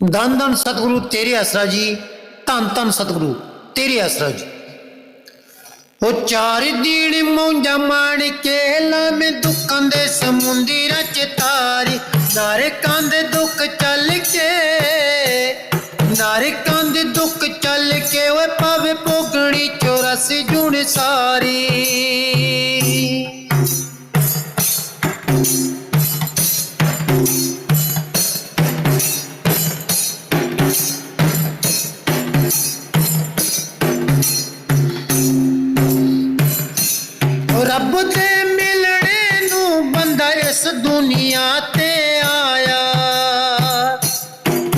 ਧੰਨ ਧੰਨ ਸਤਿਗੁਰੂ ਤੇਰੇ ਆਸਰਾ ਜੀ, ਧੰਨ ਧੰਨ ਸਤਿਗੁਰੂ ਤੇਰੇ ਆਸਰਾ ਜੀ। ਉਹ ਚਾਰ ਦੀਨ ਮੌਂਜਾ ਮਾਣ ਕੇ ਲਾਵੇਂ ਦੁੱਖਾਂ ਦੇ ਸਮੁੰਦਰਾਂ ਚ ਤਾਰੀ। ਨਾਰੇ ਕੰਦੇ ਦੁੱਖ ਚੱਲ ਕੇ, ਨਾਰੇ ਕੰਦੇ ਦੁੱਖ ਚੱਲ ਕੇ, ਓਏ ਪਾਵੇ ਭੋਗਣੀ 84 ਜੂਨ ਸਾਰੀ। ਇਸ ਦੁਨੀਆ ਤੇ ਆਇਆ।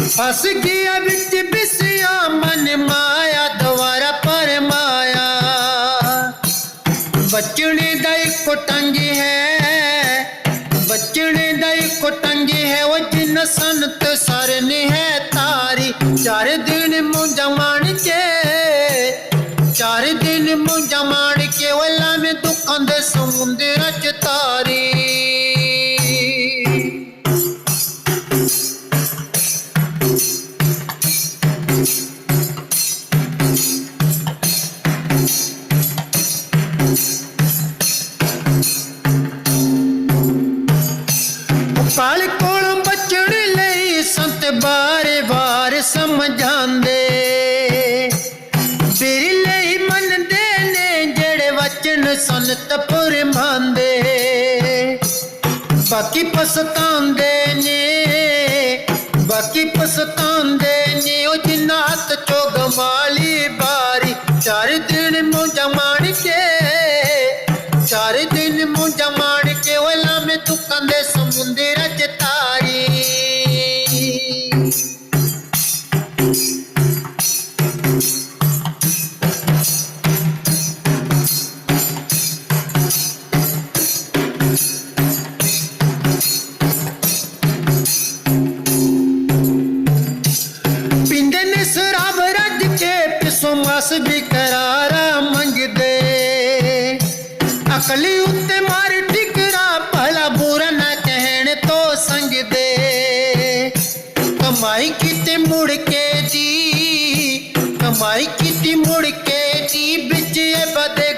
ਫਸ ਗਿਆ ਵਿੱਚ ਬਿਸਿਆ, ਮਨ ਮਾਇਆ, ਦੁਆਰਾ ਪਰਮਾਇਆ। ਬਚਣੇ ਦਾ ਇੱਕ ਟੰਗ ਹੈ, ਬਚਣੇ ਦਾ ਇੱਕ ਟੰਗ ਹੈ, ਉਹ ਜਿਨ ਸੰਤ ਸਰਨ ਹੈ ਤਾਰੀ। ਚਾਰ ਦਿਨ ਮੁੰਜਾ ਮਾਣ ਕੇ, ਚਾਰ ਦਿਨ ਮੁੰਜਾ ਮਾਣ ਕੇ ਵਲਾ ਮੈਂ ਦੁੱਖਾਂ ਦੇ ਸਮੁੰਦਰ ਚ ਤਾਰੀ ਕੋਲੋਂ ਬਚਣ ਲਈ ਸੰਤ ਬਾਰੇ ਬਾਰ ਸਮਝਾਉਂਦੇ। ਤੇਰੇ ਲਈ ਮੰਨਦੇ ਨੇ ਜਿਹੜੇ ਵਚਨ ਸੰਤ ਫਰਮਾਉਂਦੇ। ਬਾਕੀ ਪਸਤਾਉਂਦੇ ਨੇ, ਬਾਕੀ ਪਸਤਾਉਂਦੇ ਨੇ, ਉਹ ਜਿਨ੍ਹਾਂ ਹੱਥ ਚੋਂ ਗਮਾਲੀ ਕਲੀ ਉੱਤੇ ਮਾਰ ਟਿਕਰਾ, ਭਲਾ ਬੁਰਾ ਨਾ ਕਹਿਣ ਤੋਂ ਸੰਗਦੇ ਕਮਾਈ ਕੀਤੀ ਮੁੜ ਕੇ ਜੀ, ਕਮਾਈ ਕੀਤੀ ਮੁੜ ਕੇ ਜੀ, ਵਿੱਚ ਇਹ ਬਦੇ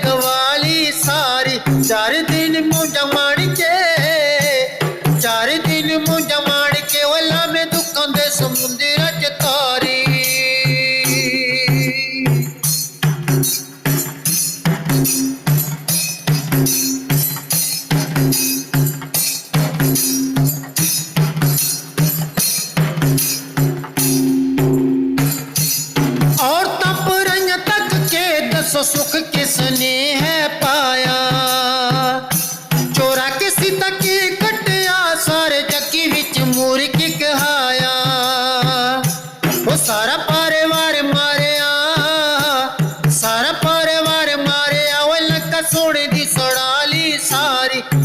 ਔਰਤਾਂ ਪਰਾਈਆਂ ਤੱਕ ਕੇ ਦੱਸੋ ਸੁਖ ਕਿਸ ਨੇ ਹੈ?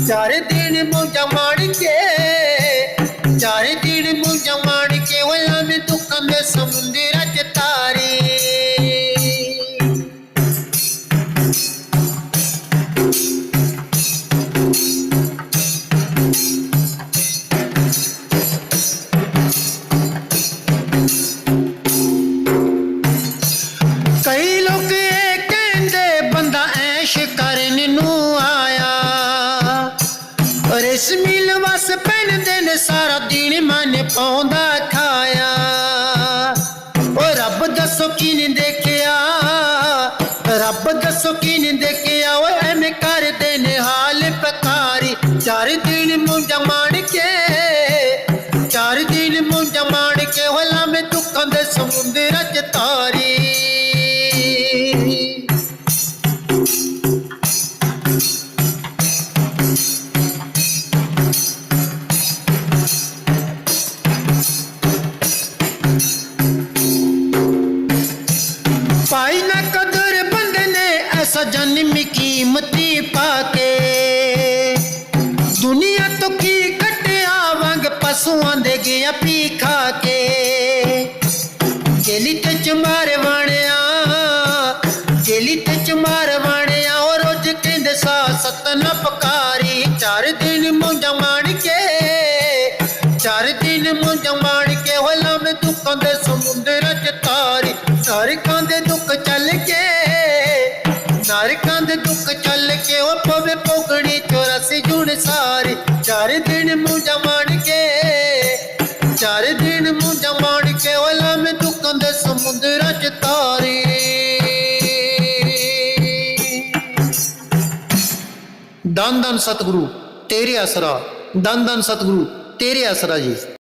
ਚਾਰੇ ਦਿਨ ਮੁੰਜਾ ਮਾਣ ਕੇ, ਚਾਰੇ ਦਿਨ ਮੁੰਜਾ ਮਾਣ ਕੇ ਉਹ ਲਾਵੇਂ ਦੁੱਖਾਂ ਦੇ ਸਮੁੰਦਰ ਚ ਤਾਰੀ। ਰੇਸ਼ਮੀ ਲਵਾਸ ਪਹਿਨਦੇ ਨੇ, ਸਾਰਾ ਦਿਨ ਮਨ ਪਾਉਂਦਾ ਖਾਇਆ। ਓ ਰੱਬ ਦੱਸੋ ਕੀ ਨਹੀਂ ਦੇਖਿਆ? ਰੱਬ ਦੱਸੋ ਕੀ ਨਹੀਂ ਦੇਖਿਆ? ਓਏ ਐਵੇਂ ਕਰਦੇ ਨੇ ਹਾਲ ਪਖਾਰੀ ਚਾਰ ਦਿਨ ਮੁੰਜਾ ਮਾਣ ਕੇ, ਚਾਰ ਦਿਨ ਮੁੰਜਾ ਮਾਣ ਕੇ ਹੋਲਾ ਮੈਂ ਦੁੱਖਾਂ ਦੇ ਸਮੁੰਦਰ ਚ ਤਾਰੀ। ਮਾਰ ਵਣਿਆ। ਜੇਲੀ ਤੇ ਮਾਰ ਵਣਿਆ। ਉਹ ਰੋਜ ਕਹਿੰਦੇ ਸਾ ਸਤਨ ਪਕਾਰੀ ਚਾਰ ਦਿਨ ਮੁੰਡਾ ਮਾਣ ਕੇ, ਚਾਰ ਦਿਨ ਮੁੰਡਾ ਮਾਣ ਕੇ ਹੋ ਲਮ ਦੁੱਖਾਂ ਦੇ ਸਮੁੰਦਰ ਚ ਤਾਰੀ। ਨਰਕਾਂ ਦੇ ਦੁੱਖ ਚੱਲ ਕੇ, ਨਰਕਾਂ ਦੇ ਦੁੱਖ ਚੱਲ ਕੇ ਦਨ ਦਨ ਸਤਿਗੁਰੂ ਤੇਰੇ ਆਸਰਾ ਦਨ ਦਨ ਸਤਿਗੁਰੂ ਤੇਰੇ ਆਸਰਾ ਜੀ।